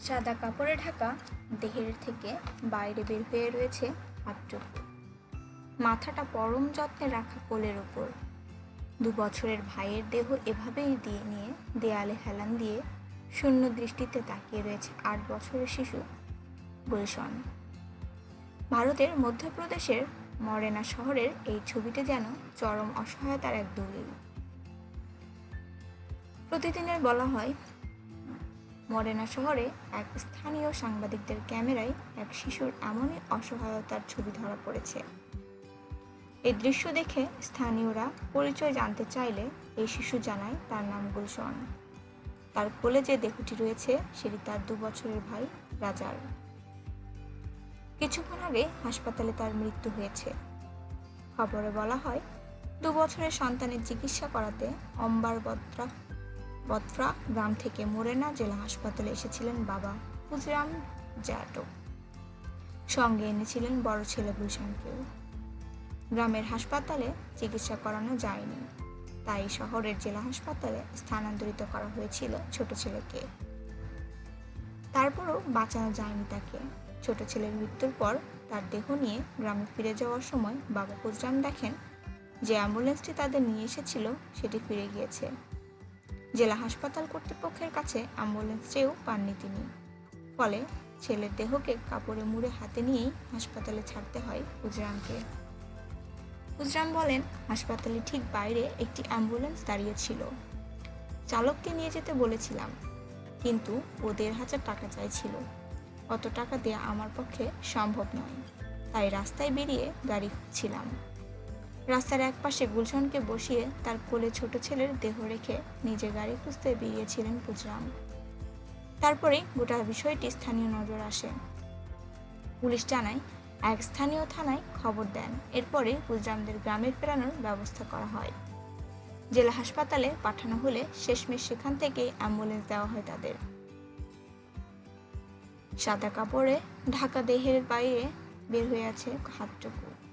সাদা কাপড়ে ঢাকা দেহের থেকে বাইরে বের হয়ে রয়েছে হাতটুকু মাথাটা পরম যত্নে রাখা কোলের ওপর। দু বছরের ভাইয়ের দেহ এভাবেই দিয়ে নিয়ে দেয়ালে হেলান দিয়ে শূন্য দৃষ্টিতে তাকিয়ে রয়েছে আট বছরের শিশু গুলশন। ভারতের মধ্যপ্রদেশের মরেনা শহরের এই ছবিটি যেন চরম অসহায়তার এক দলিল। প্রতিদিনের বলা হয় মরেনা শহরে এক স্থানীয় সাংবাদিকদের ক্যামেরায় এক শিশুর এমনই অসহায়তার ছবি ধরা পড়েছে। এই দৃশ্য দেখে স্থানীয়রা পরিচয় জানতে চাইলে এই শিশু জানায় তার নাম গুলশন। তার কোলে যে দেহটি রয়েছে, সেটি তার দু বছরের ভাই রাজার। কিছুক্ষণ আগে হাসপাতালে তার মৃত্যু হয়েছে। খবরে বলা হয়, দু বছরের সন্তানের চিকিৎসা করাতে অম্বার বত্রা বত্রা গ্রাম থেকে মোরেনা জেলা হাসপাতালে এসেছিলেন বাবা হুজরাম জাটো সঙ্গে এনেছিলেন বড় ছেলে গুলশানকেও। গ্রামের হাসপাতালে চিকিৎসা করানো যায়নি। তাই শহরের জেলা হাসপাতালে স্থানান্তরিত করা হয়েছিল ছোট ছেলেকে। তারপরও বাঁচানো যায়নি তাকে। ছোট ছেলের মৃত্যুর পর তার দেহ নিয়ে গ্রামে ফিরে যাওয়ার সময় বাবা হুজরাম দেখেন যে অ্যাম্বুলেন্সটি তাদের নিয়ে এসেছিল, সেটি ফিরে গিয়েছে। জেলা হাসপাতাল কর্তৃপক্ষের কাছে অ্যাম্বুলেন্স চেয়েও পাননি তিনি। ফলে ছেলের দেহকে কাপড়ে মুড়ে হাতে নিয়েই হাসপাতালে ছাড়তে হয় হুজরামকে হুজরাম বলেন হাসপাতালে ঠিক বাইরে একটি অ্যাম্বুলেন্স দাঁড়িয়েছিল চালককে নিয়ে যেতে বলেছিলাম, কিন্তু ও দেড় হাজার টাকা চাইছিল। অত টাকা দেওয়া আমার পক্ষে সম্ভব নয়, তাই রাস্তায় বেরিয়ে গাড়ি খুঁজছিলাম। রাস্তার এক পাশে গুলশনকে বসিয়ে তার কোলে ছোট ছেলের দেহ রেখে নিজে গাড়ি খুঁজতে বেরিয়েছিলেন পুজরাম তারপরে গোটা বিষয়টি স্থানীয় নজর আসে। পুলিশ জানায় এক স্থানীয় থানায় খবর দেন। এরপরে গুজরামদের গ্রামে ফেরানোর ব্যবস্থা করা হয়। জেলা হাসপাতালে পাঠানো হলে শেষমেশ সেখান থেকে অ্যাম্বুলেন্স দেওয়া হয় তাদের। সাদা কাপড়ে ঢাকা দেহের বাইরে বের হয়ে আছে হাতটুকু।